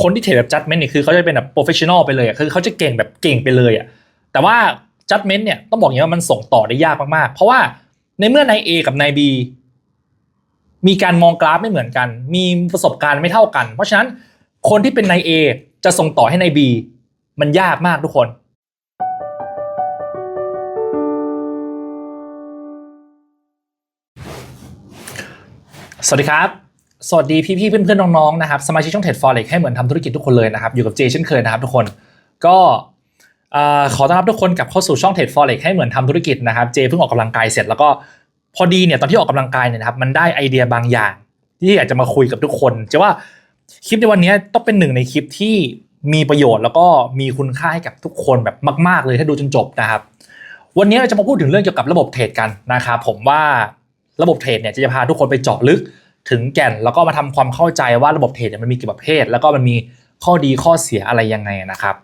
คนที่เทรดแบบ judgment เนี่ยคือเขาจะเป็นแบบ professional ไปเลยอะคือเขาจะเก่งแบบเก่งไปเลยอะแต่ว่า judgment เนี่ยต้องบอกอย่างนี้ว่ามันส่งต่อได้ยากมากๆ เพราะว่าในเมื่อนาย A กับนาย B มีการมองกราฟไม่เหมือนกัน มีประสบการณ์ไม่เท่ากัน เพราะฉะนั้นคนที่เป็นนาย A จะส่งต่อให้นาย B มันยากมากทุกคน สวัสดีครับ สวัสดีพี่ๆเพื่อนๆน้องๆนะครับสมาชิกช่องเทรดฟอเร็กให้เหมือนทำธุรกิจทุกคนเลยนะครับอยู่กับเจเช่นเคยนะครับทุกคนก็ขอต้อนรับทุกคนกลับเข้าสู่ช่องเทรดฟอเร็กให้เหมือนทำธุรกิจนะครับเจเพิ่งออกกำลังกายเสร็จแล้วก็พอดีเนี่ยตอนที่ออกกำลังกายเนี่ยนะครับมันได้ไอเดียบางอย่าง ที่อยากจะมาคุยกับทุกคนจะว่าคลิปในวันนี้ต้องเป็นหนึ่งในคลิปที่มีประโยชน์แล้วก็มีคุณค่าให้กับทุกคนแบบมาก ๆ เลยถ้าดูจนจบนะครับ วันนี้เราจะมาพูดถึงเรื่องเกี่ยวกับระบบเทรดกันนะครับผมว่าระบบเทรดเนี่ยจะพาทุกคนไปเจาะลึก ถึงแก่นแล้วก็มาทำความเข้าใจว่าระบบเทรดมันมีกี่ประเภท แล้วก็มันมีข้อดีข้อเสียอะไรยังไงนะครับ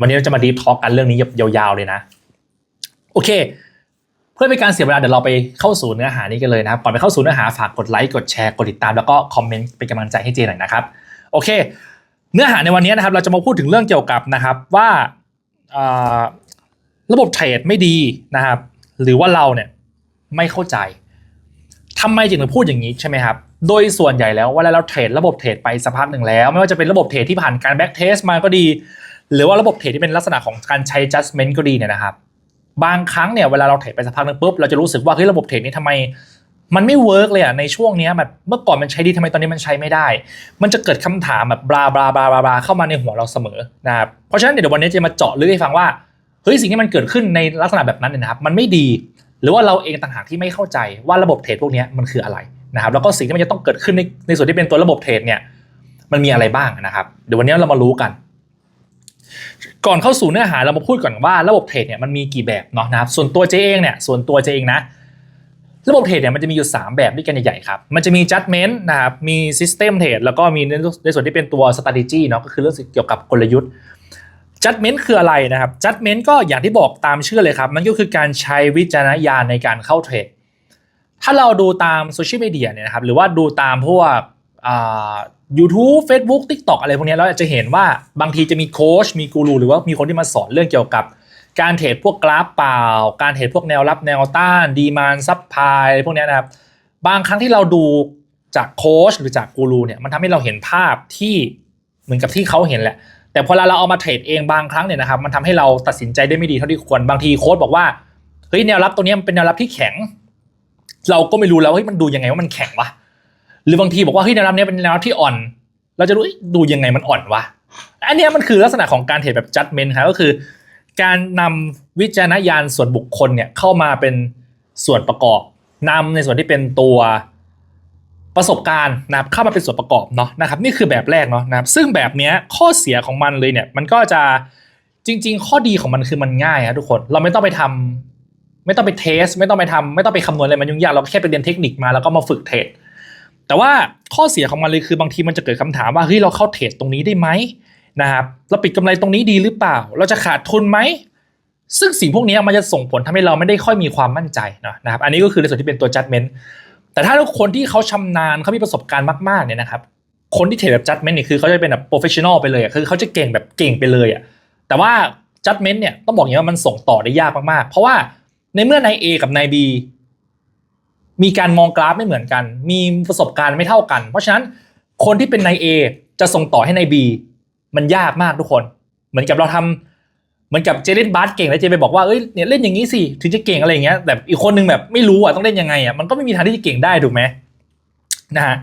วันนี้เราจะมาดีฟทอล์กกันเรื่องนี้ยาวๆเลยนะ โอเค เพื่อเป็นการเสียเวลาเดี๋ยวเราไปเข้าสู่เนื้อหานี้กันเลยนะครับก่อนไปเข้าสู่เนื้อหาฝากกดไลค์กดแชร์กดติดตามแล้วก็คอมเมนต์เป็นกำลังใจให้เจหน่อยนะครับโอเค เนื้อหาในวันนี้นะครับ เราจะมาพูดถึงเรื่องเกี่ยวกับนะครับว่าระบบเทรดไม่ดีนะครับ หรือว่าเราเนี่ยไม่เข้าใจทำไมจึงถึงพูดอย่างนี้ใช่ไหมครับ โดยส่วนใหญ่แล้วเวลาเราเทรดระบบเทรดไปสักพักหนึ่งแล้ว ไม่ว่าจะเป็นระบบเทรดที่ผ่านการแบ็กเทสมาก็ดี หรือว่าระบบเทรดที่เป็นลักษณะของการใช้ adjustment ก็ดีเนี่ยนะครับ บางครั้งเนี่ยเวลาเราเทรดไปสักพักหนึ่งปุ๊บเราจะรู้สึกว่าเฮ้ยระบบเทรดนี้ทำไม มันไม่เวิร์กเลยอะในช่วงนี้แบบเมื่อก่อนมันใช้ดีทำไมตอนนี้มันใช้ไม่ได้ มันจะเกิดคำถามแบบบลาบลาบลาบลาบลาเข้ามาในหัวเราเสมอนะครับเพราะฉะนั้นเดี๋ยววันนี้จะมาเจาะลึกให้ฟังว่าเฮ้ยสิ่งที่มันเกิดขึ้นในลักษณะแบบนั้นเนี่ยนะครับ มันไม่ดี หรือว่าเราเองต่างหากที่ไม่เข้าใจว่าระบบเทรดพวกนี้มันคืออะไร นะครับแล้วก็สิ่งที่มันจะต้องเกิดขึ้นในในส่วนที่เป็นตัวระบบเทรดเนี่ยมันมีอะไรบ้างนะครับ เดี๋ยววันนี้เรามารู้กัน ก่อนเข้าสู่เนื้อหาเรามาพูดก่อนว่าระบบเทรดเนี่ยมันมีกี่แบบเนาะนะครับ ส่วนตัวเจเองเนี่ยส่วนตัวเจเองนะระบบเทรดเนี่ยมันจะมีอยู่ 3 แบบด้วยกันใหญ่ๆครับ มันจะมี judgment นะครับ มี system trade แล้วก็มีในในส่วนที่เป็นตัว strategy เนาะ ก็คือเรื่องเกี่ยวกับกลยุทธ์ judgment คืออะไรนะครับ judgment ก็อย่างที่บอกตามชื่อเลยครับ มันก็คือการใช้วิจารณญาณในการเข้าเทรด ถ้าเราดูตามโซเชียลมีเดียเนี่ยนะครับหรือว่าดูตามพวกอ่า YouTube Facebook TikTok อะไรพวกนี้เราจะเห็นว่าบางทีจะมีโค้ชมีกูรูหรือว่ามีคนที่มาสอนเรื่องเกี่ยวกับ การเทรดพวกกราฟเปล่า การเทรดพวกแนวรับแนวต้านดีมานซับพายพวกนี้นะครับบางครั้งที่เราดูจากโค้ชหรือจากกูรูเนี่ยมันทำให้เราเห็นภาพที่เหมือนกับที่เขาเห็นแหละ แต่พอเราเอามาเทรดเองบางครั้งเนี่ยนะครับมันทำให้เราตัดสินใจได้ไม่ดีเท่าที่ควรบางทีโค้ชบอกว่าเฮ้ยแนวรับตัวนี้มันเป็นแนวรับที่แข็ง เราก็ไม่รู้แล้วเฮ้ยมันดูยังไงว่ามันแข็งวะหรือบางทีบอกว่าเฮ้ยแนวรับเนี้ยเป็นแนวรับที่อ่อน เราจะรู้ดูยังไงมันอ่อนวะอันนี้มันคือลักษณะของการเทรดแบบ judgment ครับก็คือ การนำวิจารณญาณส่วนบุคคลเนี่ยเข้ามาเป็นส่วนประกอบนำในส่วนที่เป็นตัวประสบการณ์นะครับเข้ามาเป็นส่วนประกอบเนาะนะครับนี่คือแบบแรกเนาะนะครับซึ่งแบบเนี้ยข้อเสียของมันเลยเนี่ยมันก็จะจริง ๆ ข้อดีของมันคือมันง่ายครับทุกคน เราไม่ต้องไปทำ ไม่ต้องไปเทส ไม่ต้องไปทำไม่ต้องไปคำนวณอะไรมันยุ่งยากเราแค่ไปเรียนเทคนิคมาแล้วก็มาฝึกเทรดแต่ว่าข้อเสียของมันเลยคือบางทีมันจะเกิดคำถามว่าเฮ้ยเราเข้าเทรดตรงนี้ได้ไหมนะครับเราปิดกำไรตรงนี้ดีหรือเปล่า เราจะขาดทุนไหมซึ่งสิ่งพวกนี้มันจะส่งผลทำให้เราไม่ได้ค่อยมีความมั่นใจเนะนะครับ อันนี้ก็คือในส่วนที่เป็นตัว judgment แต่ถ้าทุกคนที่เขาชำนาญเขามีประสบการณ์มากๆเนี่ยนะครับ คนที่เทรดแบบ judgment เนี่ยคือเขาจะเป็นแบบ professional ไปเลยคือเขาจะเก่งแบบเก่งไปเลยอะแต่ว่า judgment เนี่ยต้องบอกอย่างนี้ว่ามันส่งต่อได้ยากมากๆ เพราะว่า ในเมื่อนาย A กับนาย B มีการมองกราฟไม่เหมือนกัน มีประสบการณ์ไม่เท่ากัน เพราะฉะนั้นคนที่เป็นนาย A จะส่งต่อให้นาย B มันยากมากทุกคน เหมือนกับเราทำเหมือนกับเจเล่นบาสเก่งแล้วเจไปบอกว่าเอ้ยเนี่ยเล่นอย่างนี้สิถึงจะเก่งอะไรอย่างเงี้ยแต่อีกคนนึงแบบไม่รู้อะต้องเล่นยังไงอะมันก็ไม่มีทางที่จะเก่งได้ถูกไหมนะฮะ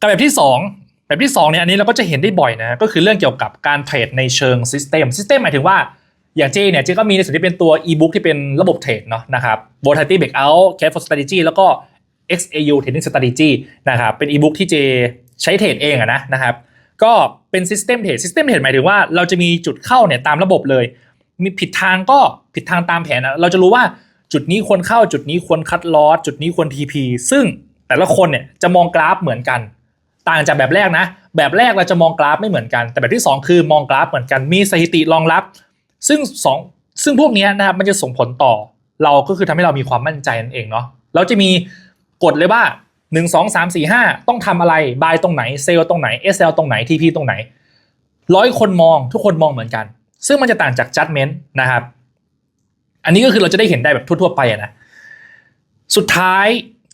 กับแบบที่สองแบบที่สองเนี่ยอันนี้เราก็จะเห็นได้บ่อยนะก็คือเรื่องเกี่ยวกับการเทรดในเชิงซิสเต็มซิสเต็มหมายถึงว่า อย่างเจเนี่ยเจก็มีในส่วนที่เป็นตัว e-book ที่เป็นระบบเทรดเนาะนะครับ volatility breakout careful strategy แล้วก็ XAU trading strategy นะครับเป็น e-book ที่เจใช้เทรดเองอะนะนะครับก็เป็น System Trade System Trade หมายถึงว่าเราจะมีจุดเข้าเนี่ยตามระบบเลย มีผิดทางก็ผิดทางตามแผนนะเราจะรู้ว่าจุดนี้ควรเข้าจุดนี้ควรคัดลอสจุดนี้ควร TP ซึ่งแต่ละคนเนี่ยจะมองกราฟเหมือนกัน ต่างจากแบบแรกนะ แบบแรกเราจะมองกราฟไม่เหมือนกัน แต่แบบที่ 2 คือมองกราฟเหมือนกันมีสถิติรองรับ ซึ่งสองซึ่งพวกนี้นะครับมันจะส่งผลต่อเราก็คือทำให้เรามีความมั่นใจนั่นเองเนาะเราจะมีกฎเลยว่า 1 2 3 4 5 ต้องทำอะไรบายตรงไหนเซลตรงไหน SL ตรงไหน TP ตรงไหนร้อยคนมองทุกคนมองเหมือนกัน ซึ่งมันจะต่างจาก judgment นะครับ อันนี้ก็คือเราจะได้เห็นได้แบบทั่ว ๆ ไปนะสุดท้าย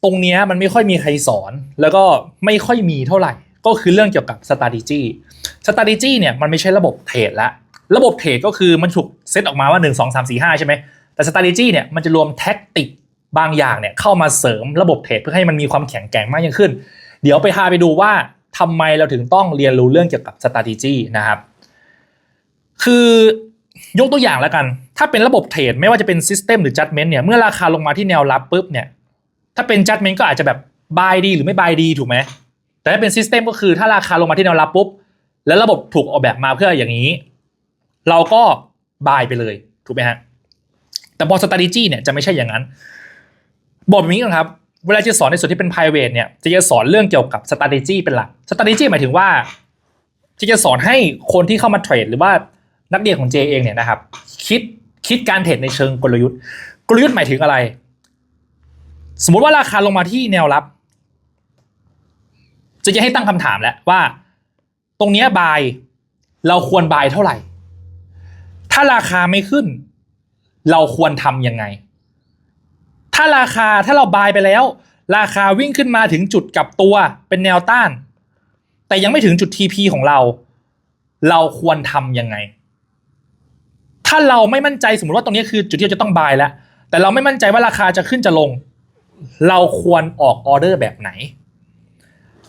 ตรงนี้มันไม่ค่อยมีใครสอน แล้วก็ไม่ค่อยมีเท่าไหร่ ก็คือเรื่องเกี่ยวกับ strategy strategy เนี่ยมันไม่ใช่ระบบเทรดละ ระบบเทรดก็คือมันถูกเซตออกมาว่า 1 2 3 4 5 ใช่ไหม แต่ strategy เนี่ยมันจะรวมแท็กติกบางอย่างเนี่ยเข้ามาเสริมระบบเทรดเพื่อให้มันมีความแข็งแกร่งมากยิ่งขึ้น เดี๋ยวไปพาไปดูว่าทำไมเราถึงต้องเรียนรู้เรื่องเกี่ยวกับ strategy นะครับ คือยกตัวอย่างแล้วกัน ถ้าเป็นระบบเทรดไม่ว่าจะเป็น system หรือ judgment เนี่ย เมื่อราคาลงมาที่แนวรับปุ๊บเนี่ย ถ้าเป็น judgment ก็อาจจะแบบ buy ดีหรือไม่ buy ดีถูกไหม แต่ถ้าเป็น system ก็คือถ้าราคาลงมาที่แนวรับปุ๊บ แล้วระบบถูกออกแบบมาเพื่ออย่างนี้ เราก็ buy ไปเลยถูกไหมฮะแต่พอ strategy เนี่ยจะไม่ใช่อย่างนั้นบอกแบบนี้ก่อนครับ เวลาจะสอนในส่วนที่เป็น private เนี่ยจะจะสอนเรื่องเกี่ยวกับ strategy เป็นหลัก strategy หมายถึงว่าจะจะสอนให้คนที่เข้ามาเทรดหรือว่านักเรียนของเจเองเนี่ยนะครับ คิดคิดการเทรดในเชิงกลยุทธ์ กลยุทธ์หมายถึงอะไร สมมุติว่าราคาลงมาที่แนวรับ จะจะให้ตั้งคำถามแล้วว่า ตรงเนี้ยบายเราควรบายเท่าไหร่ ถ้าราคาไม่ขึ้น เราควรทำยังไง ถ้าราคาถ้าเราบายไปแล้ว ราคาวิ่งขึ้นมาถึงจุดกับตัวเป็นแนวต้าน แต่ยังไม่ถึงจุด TP ของเรา เราควรทำยังไง ถ้าเราไม่มั่นใจสมมติว่าตรงนี้คือจุดที่เราจะต้องบายแล้ว แต่เราไม่มั่นใจว่าราคาจะขึ้นจะลง เราควรออกออเดอร์แบบไหน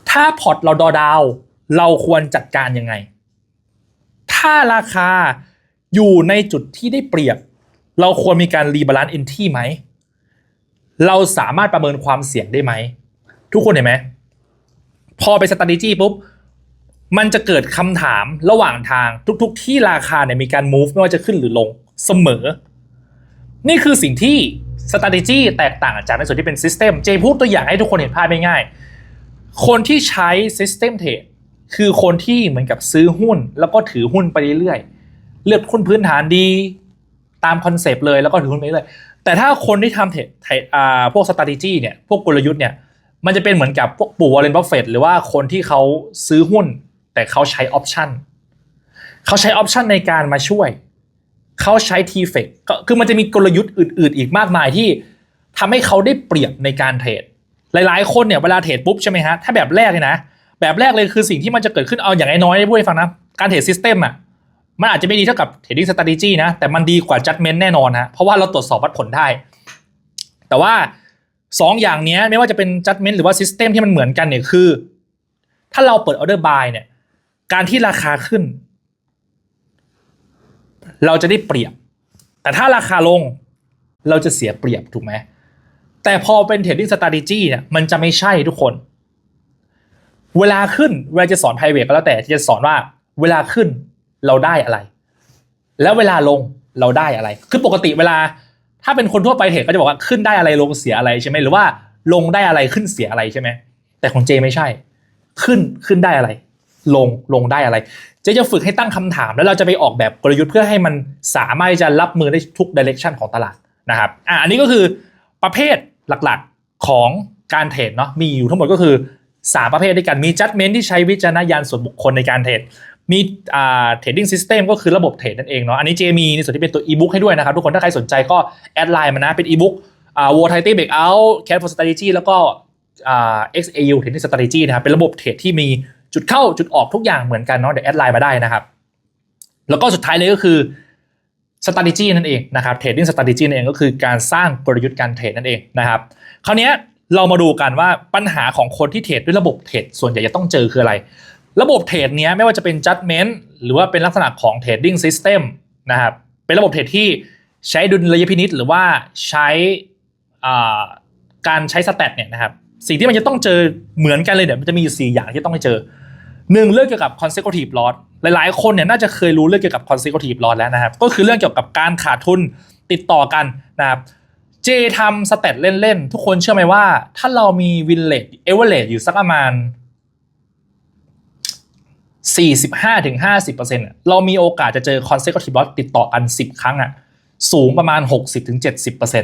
ถ้าพอร์ตเราดอดาว เราควรจัดการยังไง ถ้าราคา อยู่ในจุดที่ได้เปรียบ เราควรมีการรีบาลานซ์เอนที่ไหม เราสามารถประเมินความเสี่ยงได้ไหม ทุกคนเห็นไหม พอไป strategy ปุ๊บ มันจะเกิดคำถามระหว่างทางทุก ๆ ที่ราคาเนี่ยมีการ move ไม่ว่าจะขึ้นหรือลงเสมอ นี่คือสิ่งที่ strategy แตกต่างจากในส่วนที่เป็น system เจพูดตัวอย่างให้ทุกคนเห็นภาพง่ายๆ คนที่ใช้ system trade คือคนที่เหมือนกับซื้อหุ้นแล้วก็ถือหุ้นไปเรื่อยๆ เลือกหุ้นพื้นฐานดีตามคอนเซปต์เลยแล้วก็ถือหุ้นไปเรื่อยแต่ถ้าคนที่ทำเทรดพวก strategy เนี่ยพวกกลยุทธ์เนี่ยมันจะเป็นเหมือนกับพวกปู่วอร์เรนบัฟเฟตหรือว่าคนที่เขาซื้อหุ้น แต่เขาใช้ออปชันเขาใช้ออปชันในการมาช่วย เขาใช้ทีเฟกก็คือมันจะมีกลยุทธ์อื่น ๆ อีกมากมายที่ทำให้เขาได้เปรียบในการเทรด หลาย ๆ คนเนี่ยเวลาเทรดปุ๊บใช่ไหมฮะ ถ้าแบบแรกเลยนะ แบบแรกเลยคือสิ่งที่มันจะเกิดขึ้นเอาอย่างน้อยๆพูดให้ฟังนะ การเทรดซิสเต็มอะ มันอาจจะไม่ดีเท่ากับ trading strategy นะ แต่มันดีกว่า judgment แน่นอนนะเพราะว่าเราตรวจสอบวัดผลได้ แต่ว่าสองอย่างนี้ไม่ว่าจะเป็น judgment หรือว่า system ที่มันเหมือนกันเนี่ยคือ ถ้าเราเปิด order buy เนี่ย การที่ราคาขึ้น เราจะได้เปรียบ แต่ถ้าราคาลงเราจะเสียเปรียบถูกไหมแต่พอเป็น trading strategy เนี่ยมันจะไม่ใช่ทุกคน เวลาขึ้นเวลาจะสอน private ก็แล้วแต่ที่จะสอนว่าเวลาขึ้น เราได้อะไร แล้วเวลาลงเราได้อะไร คือปกติเวลา ถ้าเป็นคนทั่วไปเทรดก็จะบอกว่าขึ้นได้อะไรลงเสียอะไรใช่ไหมหรือว่าลงได้อะไรขึ้นเสียอะไรใช่ไหมแต่ของเจไม่ใช่ ขึ้นขึ้นได้อะไร ลงลงได้อะไร เจจะฝึกให้ตั้งคำถาม แล้วเราจะไปออกแบบกลยุทธ์เพื่อให้มันสามารถจะรับมือได้ทุกดิเรกชันของตลาดนะครับอะอันนี้ก็คือประเภทหลักๆของการเทรดเนาะมีอยู่ทั้งหมดก็คือ 3 ประเภทด้วยกันมี judgment ที่ใช้วิจารณญาณส่วนบุคคลในการเทรด มีอ่า trading system ก็คือระบบเทรดนั่นเองเนาะอันนี้เจมีในส่วนที่เป็นตัว e-book ให้ด้วยนะครับ ทุกคนถ้าใครสนใจก็แอดไลน์มานะเป็น e-book อ่า volatility breakout cat for strategy แล้วก็อ่า xau trading strategy นะครับเป็นระบบเทรดที่มีจุดเข้าจุดออกทุกอย่างเหมือนกันเนาะเดี๋ยวแอดไลน์มาได้นะครับ แล้วก็สุดท้ายเลยก็คือ strategy นั่นเองนะครับ trading strategy นั่นเองก็คือการสร้างกลยุทธ์การเทรดนั่นเองนะครับคราวนี้เรามาดูกันว่าปัญหาของคนที่เทรดด้วยระบบเทรดส่วนใหญ่จะต้องเจอคืออะไร ระบบเทรดเนี้ยไม่ว่าจะเป็น judgment หรือว่าเป็นลักษณะของ trading system นะครับ เป็นระบบเทรดที่ใช้ดุลยพินิษหรือว่าใช้การใช้สแตทเนี่ยนะครับสิ่งที่มันจะต้องเจอเหมือนกันเลยเนี่ยมันจะมีอยู่สี่อย่างที่ต้องไปเจอหนึ่งเรื่องเกี่ยวกับ consecutive loss หลายๆ คนเนี่ยน่าจะเคยรู้เรื่องเกี่ยวกับ consecutive loss แล้วนะครับ ก็คือเรื่องเกี่ยวกับการขาดทุนติดต่อกันนะครับเจทำสเตตเล่น ๆ ทุกคนเชื่อไหมว่า ถ้าเรามีวินเลตเอเวอเรอยู่สักประมาณ 45ถึง50%อะเรามีโอกาสจะเจอ consecutive loss ติดต่อกัน 10 ครั้งอะสูงประมาณ 60ถึง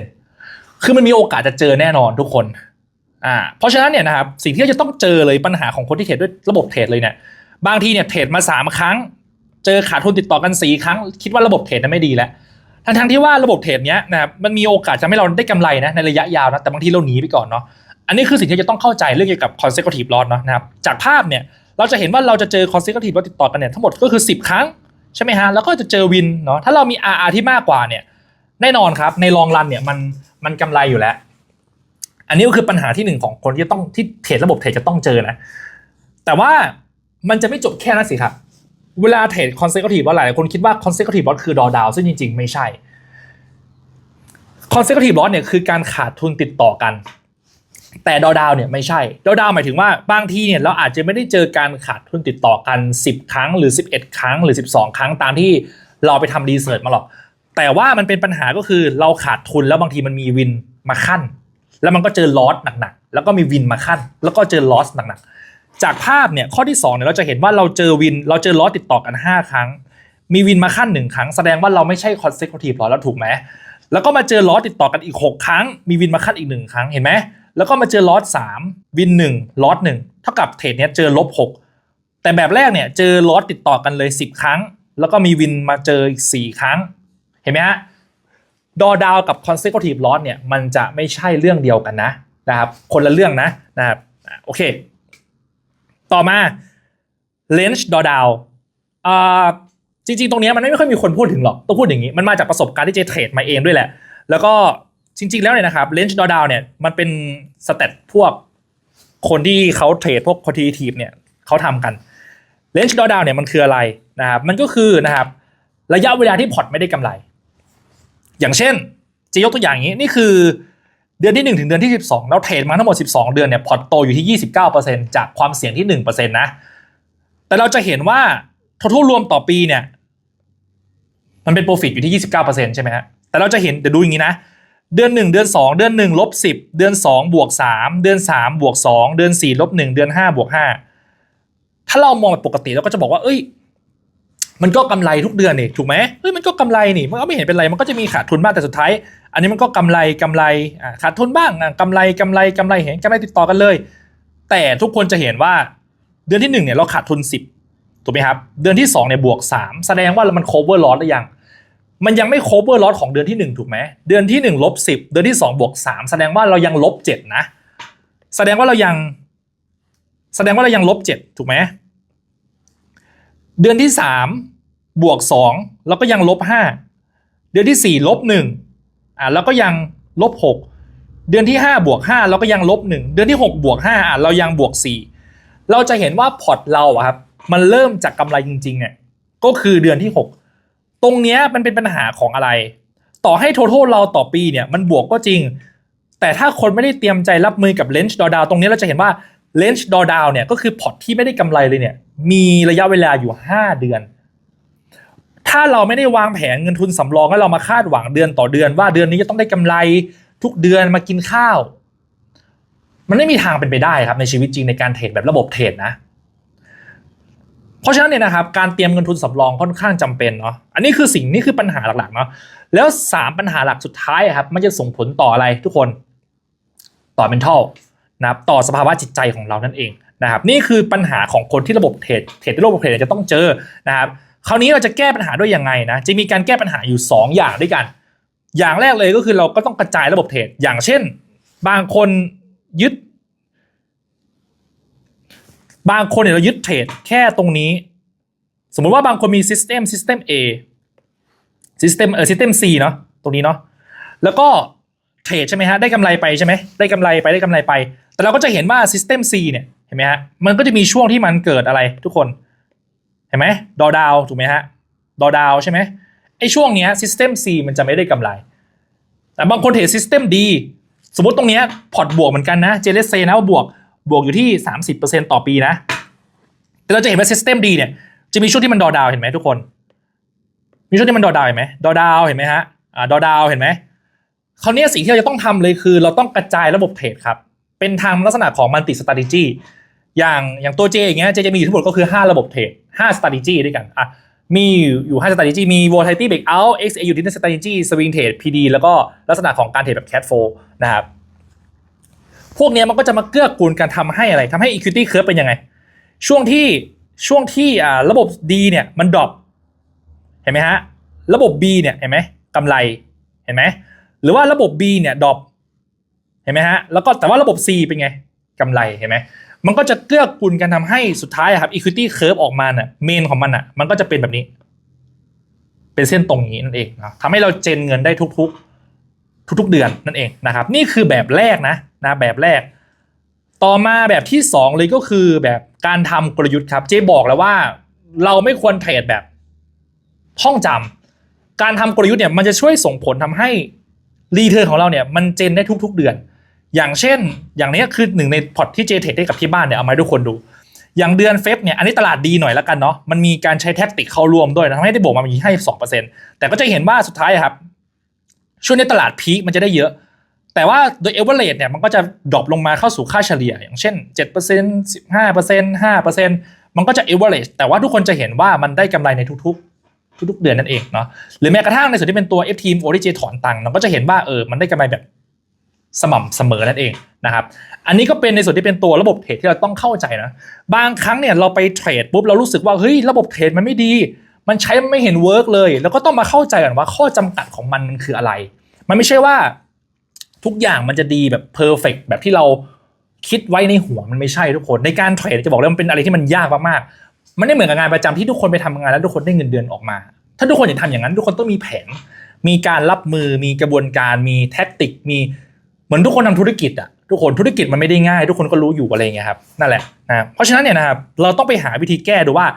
70%คือมันมีโอกาสจะเจอแน่นอนทุกคนอ่าเพราะฉะนั้นเนี่ยนะครับสิ่งที่จะต้องเจอเลยปัญหาของคนที่เทรดด้วยระบบเทรดเลยเนี่ยบางทีเนี่ยเทรดมา 3 ครั้ง เจอขาดทุนติดต่อกันสี่ครั้ง คิดว่าระบบเทรดนั้นไม่ดีแล้วทั้งทั้งที่ว่าระบบเทรดเนี้ยนะครับมันมีโอกาสจะให้เราได้กำไรนะในระยะยาวนะแต่บางทีเราหนีไปก่อนเนาะอันนี้คือสิ่งที่จะต้องเข้าใจเรื่องเกี่ยวกับ consecutive loss เนาะนะครับจากภาพเนี่ย เราจะเห็นว่าเราจะเจอ consecutive ติดต่อกันเนี่ยทั้งหมดก็คือ 10 ครั้งใช่ไหมฮะแล้วก็จะเจอวินเนาะถ้าเรามี RR ที่มากกว่าเนี่ยแน่นอนครับในลองรันเนี่ยมันมันกำไรอยู่แล้ว อันนี้ก็คือปัญหาที่หนึ่งของคนที่ต้องที่เทรดระบบเทรดจะต้องเจอนะ แต่ว่ามันจะไม่จบแค่นั้นสิครับ เวลาเทรด consecutive loss หลายคนคิดว่า consecutive loss คือ drawdown ซึ่งจริง ๆ ไม่ใช่ consecutive loss เนี่ยคือการขาดทุนติดต่อกัน แต่ drawdown เนี่ยไม่ใช่ drawdown หมายถึงว่าบางทีเนี่ยเราอาจจะไม่ได้เจอการขาดทุนติดต่อกัน 10 ครั้งหรือ 11 ครั้งหรือ 12 ครั้งตามที่เราไปทำรีเสิร์ชมาหรอก แต่ว่ามันเป็นปัญหาก็คือเราขาดทุนแล้วบางทีมันมีวินมาขั้น แล้วมันก็เจอลอสหนักๆ แล้วก็มีวินมาขั้น แล้วก็เจอลอสหนักๆ จากภาพเนี่ยข้อที่2เนี่ยเราจะเห็นว่าเราเจอวิน เราเจอลอสติดต่อกัน 5 ครั้ง มีวินมาขั้น1ครั้งแสดงว่าเราไม่ใช่ consecutive loss แล้วถูกไหมแล้วก็มาเจอลอสติดต่อกันอีก 6 ครั้ง มีวินมาขั้นอีก1ครั้งเห็นไหม แล้วก็มาเจอลอส3วิน1ลอส1เท่ากับเทรดเนี้ยเจอลบ6แต่แบบแรกเนี่ยเจอลอสติดต่อกันเลย 10 ครั้ง แล้วก็มีวินมาเจออีก4ครั้ง เห็นไหมฮะดอดาวกับ consecutive loss เนี่ยมันจะไม่ใช่เรื่องเดียวกันนะนะครับ คนละเรื่องนะนะครับโอเค ต่อมา range ดอดาวอ่าจริงๆ ตรงเนี้ยมันไม่ค่อยมีคนพูดถึงหรอกต้องพูดอย่างนี้ มันมาจากประสบการณ์ที่เจเทรดมาเองด้วยแหละ แล้วก็ จริง ๆ แล้วเนี่ยนะครับ range ดอดาวเนี่ยมันเป็นสเตตพวกคนที่เขาเทรดพวก quantitative เนี่ยเขาทำกัน range ดอดาวเนี่ยมันคืออะไรนะครับมันก็คือนะครับระยะเวลาที่พอร์ตไม่ได้กำไร อย่างเช่นจะยกตัวอย่างนี้นี่คือเดือนที่ 1 ถึงเดือนที่ 12 เราเทรดมาทั้งหมด 12 เดือนเนี่ยพอร์ตโตอยู่ที่ 29%จากความเสี่ยงที่ 1%นะแต่เราจะเห็นว่า total รวมต่อปีเนี่ยมันเป็น profit อยู่ที่ 29%ใช่ไหมฮะแต่เราจะเห็นเดี๋ยวดูอย่างนี้นะ เดือน 1 เดือน 2 เดือน1ลบ10 เดือน2บวก3 เดือน3บวก2 เดือน4ลบ1เดือน5บวก5ถ้าเรามองแบบปกติเราก็จะบอกว่า เอ้ย มันก็กำไรทุกเดือนนี่ถูกไหมเฮ้ยมันก็กำไรนี่มันก็ไม่เห็นเป็นไรมันก็จะมีขาดทุนบ้างแต่สุดท้าย อันนี้มันก็กำไรกำไรขาดทุนบ้างอะกำไรกำไรกำไรเห็นกำไรติดต่อกันเลย แต่ทุกคนจะเห็นว่าเดือนที่หนึ่งเนี่ยเราขาดทุนสิบถูกไหมครับ เดือนที่สองเนี่ยบวกสามแสดงว่ามัน cover loss หรือยัง มันยังไม่ cover loss ของเดือนที่หนึ่งถูกไหม เดือนที่หนึ่งลบสิบเดือนที่สองบวกสามแสดงว่าเรายังลบเจ็ดนะ แสดงว่าเรายัง แสดงว่าเรายังลบเจ็ดถูกไหม เดือนที่สามบวกสองแล้วก็ยังลบห้าเดือนที่สี่ลบหนึ่งอ่าแล้วก็ยังลบหกเดือนที่ห้าบวกห้าแล้วก็ยังลบหนึ่งเดือนที่หกบวกห้าอ่าเรายังบวกสี่เราจะเห็นว่าพอร์ตเราอะครับ มันเริ่มจากกำไรจริงๆเนี่ยก็คือเดือนที่หก ตรงเนี้ยมันเป็นปัญหาของอะไร ต่อให้ total เราต่อปีเนี่ยมันบวกก็จริง แต่ถ้าคนไม่ได้เตรียมใจรับมือกับ range drawdown ตรงนี้เราจะเห็นว่า range drawdown เนี่ยก็คือพอร์ตที่ไม่ได้กำไรเลยเนี่ยมีระยะเวลาอยู่ 5 เดือน ถ้าเราไม่ได้วางแผนเงินทุนสำรองแล้วเรามาคาดหวังเดือนต่อเดือน ว่าเดือนนี้จะต้องได้กำไรทุกเดือนมากินข้าว มันไม่มีทางเป็นไปได้ครับในชีวิตจริงในการเทรดแบบระบบเทรดนะ เพราะฉะนั้นเนี่ยนะครับการเตรียมเงินทุนสำรองค่อนข้างจำเป็นเนาะอันนี้คือสิ่งนี้คือปัญหาหลักๆเนาะแล้ว 3 ปัญหาหลักสุดท้ายอะครับมันจะส่งผลต่ออะไรทุกคนต่อ mental นะครับต่อสภาวะจิตใจของเรานั่นเองนะครับนี่คือปัญหาของคนที่ระบบเทรดเทรดในระบบเทรดจะต้องเจอนะครับคราวนี้เราจะแก้ปัญหาด้วยยังไงนะจะมีการแก้ปัญหาอยู่ 2 อย่างด้วยกัน อย่างแรกเลยก็คือเราก็ต้องกระจายระบบเทรดอย่างเช่น บางคนยึด บางคนเนี่ยเรายึดเทรดแค่ตรงนี้ สมมุติว่าบางคนมี System System A System เออ System C เนาะตรงนี้เนาะแล้วก็เทรดใช่ไหมฮะได้กำไรไปใช่ไหมได้กำไรไปได้กำไรไป แต่เราก็จะเห็นว่า System C เนี่ยเห็นไหมฮะมันก็จะมีช่วงที่มันเกิดอะไรทุกคนเห็นไหมดอดาวถูกไหมฮะดอดาวใช่ไหมไอช่วงเนี้ย System C มันจะไม่ได้กำไร แต่บางคนเทรด System D สมมติตรงเนี้ยพอร์ตบวกเหมือนกันนะเจเลสเซนะว่าบวก บวกอยู่ที่ 30%ต่อปีนะ แต่เราจะเห็นว่า System D เนี่ยจะมีช่วงที่มันดอดาวเห็นไหมทุกคน มีช่วงที่มันดอดาวเห็นไหมดอดาวเห็นไหมฮะอ่าดอดาวเห็นไหมคราวนี้สิ่งที่เราจะต้องทำเลยคือ เราต้องกระจายระบบเทรดครับ เป็นทางลักษณะของ multi strategy อย่างอย่างตัวเจอย่างเงี้ยเจจะมีอยู่ทั้งหมดก็คือ 5 ระบบเทรด5 strategy ด้วยกันอะมีอยู่5 strategy มี volatility breakout XA utility strategy swing trade PD แล้วก็ลักษณะของการเทรดแบบ cat flow นะครับ พวกนี้มันก็จะมาเกื้อกูลกันทำให้อะไรทำให้ equity curve เป็นยังไง ช่วงที่ช่วงที่อ่าระบบดีเนี่ยมันดรอปเห็นไหมฮะระบบ B เนี่ยเห็นไหมกำไรเห็นไหมหรือว่าระบบ B เนี่ยดรอปเห็นไหมฮะแล้วก็แต่ว่าระบบ C เป็นไงกำไรเห็นไหมมันก็จะเกื้อกูลกันทำให้สุดท้ายครับ equity curve ออกมาเนี่ยเมนของมันอะมันก็จะเป็นแบบนี้ เป็นเส้นตรงนี้นั่นเองนะทำให้เราเจนเงินได้ทุก ๆ ทุกๆเดือนนั่นเองนะครับ นี่คือแบบแรกนะนะแบบแรก ต่อมาแบบที่ 2 เลยก็คือแบบการทำกลยุทธ์ครับเจ๊บอกแล้วว่าเราไม่ควรเทรดแบบท่องจำการทำกลยุทธ์เนี่ยมันจะช่วยส่งผลทำให้รีเทิร์นของเราเนี่ยมันเจนได้ทุก ๆ เดือน อย่างเช่น อย่างนี้คือหนึ่งในพอร์ตที่เจเทรดได้กับที่บ้านเนี่ยเอามาให้ทุกคนดูอย่างเดือนเฟบเนี่ยอันนี้ตลาดดีหน่อยแล้วกันเนาะมันมีการใช้แท็กติกเข้ารวมด้วยนะทำให้ได้บวกมามีให้สองเปอร์เซ็นต์แต่ก็จะเห็นว่าสุดท้ายครับ ช่วงนี้ตลาดพีคมันจะได้เยอะ แต่ว่าโดยเอเวอร์เรเนี่ยมันก็จะดรอปลงมาเข้าสู่ค่าเฉลี่ย อย่างเช่น 7% 15% 5%มันก็จะเอเวอร์เรแต่ว่าทุกคนจะเห็นว่ามันได้กำไรในทุกๆ ทุกๆ เดือนนั่นเองเนาะหรือแม้กระทั่งในส่วนที่เป็นตัว F team o r i g ถอนตังค์เราก็จะเห็นว่าเออมันได้กำไรแบบสม่ำเสมอนั่นเองนะครับ อันนี้ก็เป็นในส่วนที่เป็นตัวระบบเทรดที่เราต้องเข้าใจนะ บางครั้งเนี่ยเราไปเทรดปุ๊บเรารู้สึกว่าเฮ้ยระบบเทรดมันไม่ดี มันใช้ไม่เห็นเวิร์กเลย แล้วก็ต้องมาเข้าใจก่อนว่าข้อจำกัดของมันมันคืออะไร มันไม่ใช่ว่า ทุกอย่างมันจะดีแบบเพอร์เฟกแบบที่เราคิดไว้ในหัวมันไม่ใช่ทุกคน ในการเทรดจะบอกเลยมันเป็นอะไรที่มันยากมากๆมันไม่เหมือนกับงานประจำที่ทุกคนไปทำงานแล้วทุกคนได้เงินเดือนออกมา ถ้าทุกคนอยากทำอย่างนั้นทุกคนต้องมีแผน มีการรับมือ มีกระบวนการ มีแท็กติก มีเหมือนทุกคนทำธุรกิจอะทุกคนธุรกิจมันไม่ได้ง่าย ทุกคนก็รู้อยู่อะไรเงี้ยครับนั่นแหละนะเพราะฉะนั้นเนี่ยนะครับเราต้องไปหาวิธีแก้ดูว่า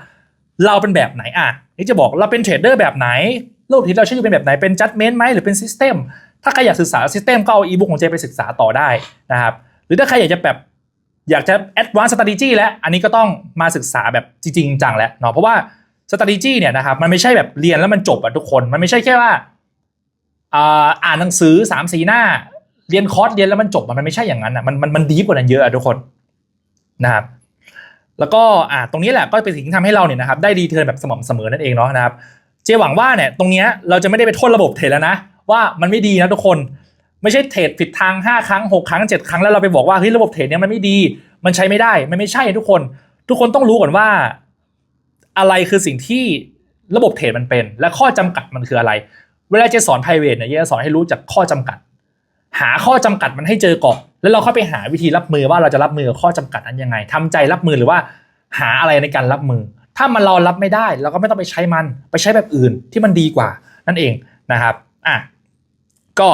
เราเป็นแบบไหนอะนี่จะบอกเราเป็นเทรดเดอร์แบบไหนโลกที่เราใช้อยู่เป็นแบบไหนเป็นจัดเมนต์ไหมหรือเป็นซิสเต็มถ้าใครอยากศึกษาซิสเต็มก็เอาอีบุ๊กของเจไปศึกษาต่อได้นะครับ หรือถ้าใครอยากจะแบบอยากจะ advanced strategy แล้วอันนี้ก็ต้องมาศึกษาแบบจริงจังแล้วเนาะเพราะว่า strategy เนี่ยนะครับมันไม่ใช่แบบเรียนแล้วมันจบอะทุกคนมันไม่ใช่แค่ว่าอ่าอ่านหนังสือ3ามสีหน้า เรียนคอร์สเรียนแล้วมันจบมันไม่ใช่อย่างนั้นอะมันมันมันดีกว่านั้นเยอะอะทุกคนนะครับ แล้วก็อ่าตรงนี้แหละก็เป็นสิ่งที่ทำให้เราเนี่ยนะครับได้ดีเทิร์นแบบสม่ำเสมอนั่นเองเนาะนะครับเจหวังว่าเนี่ยตรงนี้เราจะไม่ได้ไปโทษระบบเทรดแล้วนะ ว่ามันไม่ดีนะทุกคนไม่ใช่เทรดผิดทาง 5 ครั้ง 6 ครั้ง 7 ครั้งแล้วเราไปบอกว่าเฮ้ยระบบเทรดเนี้ยมันไม่ดี มันใช้ไม่ได้มันไม่ใช่ทุกคน ทุกคนต้องรู้ก่อนว่า อะไรคือสิ่งที่ระบบเทรดมันเป็น และข้อจำกัดมันคืออะไร เวลาเจะสอน private เนี่ยเจะสอนให้รู้จักข้อจำกัด หาข้อจำกัดมันให้เจอก่อนแล้วเราเข้าไปหาวิธีรับมือว่าเราจะรับมือข้อจำกัดนั้นยังไงทำใจรับมือหรือว่าหาอะไรในการรับมือ ถ้ามันเรารับไม่ได้เราก็ไม่ต้องไปใช้มันไปใช้แบบอื่นที่มันดีกว่านั่นเองนะครับอะก็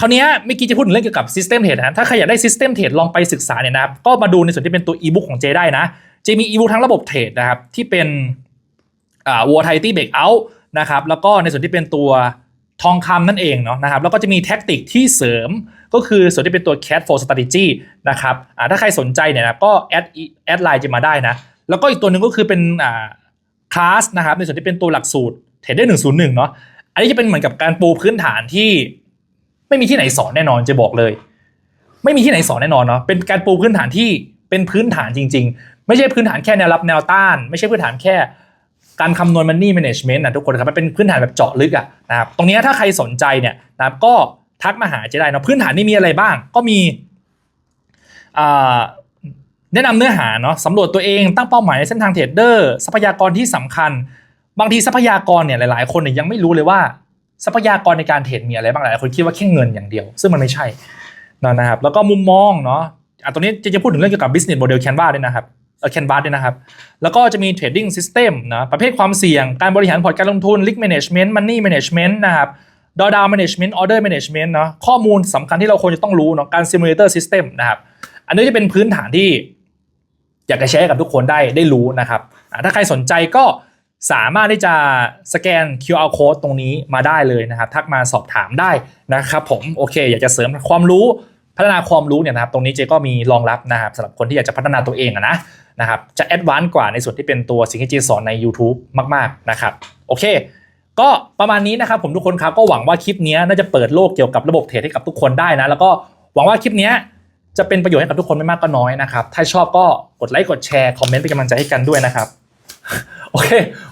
คราวนี้เมื่อกี้จะพูดถึงเรื่องเกี่ยวกับ System Trade นะถ้าใครอยากได้ System Trade ลองไปศึกษาเนี่ยนะครับก็มาดูในส่วนที่เป็นตัว e-book ของเจได้นะเจมี e-book ทั้งระบบเทรดนะครับที่เป็นอ่า volatility breakout นะครับแล้วก็ในส่วนที่เป็นตัว ทองคำนั่นเองเนาะนะครับแล้วก็จะมีแท็กติกที่เสริมก็คือส่วนที่เป็นตัว cat for strategy นะครับอ่าถ้าใครสนใจเนี่ยนะก็แอดแอดไลน์จะมาได้นะแล้วก็อีกตัวหนึ่งก็คือเป็นอ่าคลาสนะครับในส่วนที่เป็นตัวหลักสูตรเทรดเดอร์หนึ่งศูนย์หนึ่งเนาะอันนี้จะเป็นเหมือนกับการปูพื้นฐานที่ไม่มีที่ไหนสอนแน่นอนจะบอกเลย ไม่มีที่ไหนสอนแน่นอนเนาะเป็นการปูพื้นฐานที่เป็นพื้นฐานจริง ๆ ไม่ใช่พื้นฐานแค่แนวรับแนวต้าน ไม่ใช่พื้นฐานแค่ การคำนวณ money management นะทุกคนครับมันเป็นพื้นฐานแบบเจาะลึกอะนะครับตรงนี้ถ้าใครสนใจเนี่ยนะครับก็ทักมาหาเจได้เนาะพื้นฐานนี่มีอะไรบ้าง ก็มีแนะนำเนื้อหาเนาะสำรวจตัวเองตั้งเป้าหมายในเส้นทางเทรดเดอร์ทรัพยากรที่สำคัญ บางทีทรัพยากรเนี่ยหลายๆ คนเนี่ยยังไม่รู้เลยว่าทรัพยากรในการเทรดมีอะไรบ้างหลายคนคิดว่าแค่เงินอย่างเดียว ซึ่งมันไม่ใช่นะครับแล้วก็มุมมองเนาะอะตรงนี้จะจะพูดถึงเรื่องเกี่ยวกับ business model canvas ด้วยนะครับ เออ canvas ด้วยนะครับ แล้วก็จะมี trading system นะประเภทความเสี่ยงการบริหารพอร์ตการลงทุน risk management money management นะครับ drawdown management order management เนาะข้อมูลสำคัญที่เราควรจะต้องรู้เนาะการ simulator system นะครับ อันนี้จะเป็นพื้นฐานที่อยากจะแชร์กับทุกคนได้ได้รู้นะครับ ถ้าใครสนใจก็สามารถที่จะสแกน QR code ตรงนี้มาได้เลยนะครับ ทักมาสอบถามได้นะครับผมโอเค อยากจะเสริมความรู้พัฒนาความรู้เนี่ยนะครับ ตรงนี้เจก็มีรองรับนะครับสำหรับคนที่อยากจะพัฒนาตัวเองนะ นะครับจะแอดวานซ์กว่าในส่วนที่เป็นตัวสิ่งที่เจสอนใน YouTube มาก ๆ นะครับ โอเค ก็ประมาณนี้นะครับผมทุกคนครับก็หวังว่าคลิปนี้น่าจะเปิดโลกเกี่ยวกับระบบเทรดให้กับทุกคนได้นะ แล้วก็หวังว่าคลิปนี้จะเป็นประโยชน์ให้กับทุกคนไม่มากก็น้อยนะครับ ถ้าชอบก็กดไลค์กดแชร์คอมเมนต์เป็นกำลังใจให้กันด้วยนะครับ โอเค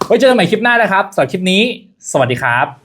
ไว้เจอกันใหม่คลิปหน้านะครับสำหรับคลิปนี้ สวัสดีครับ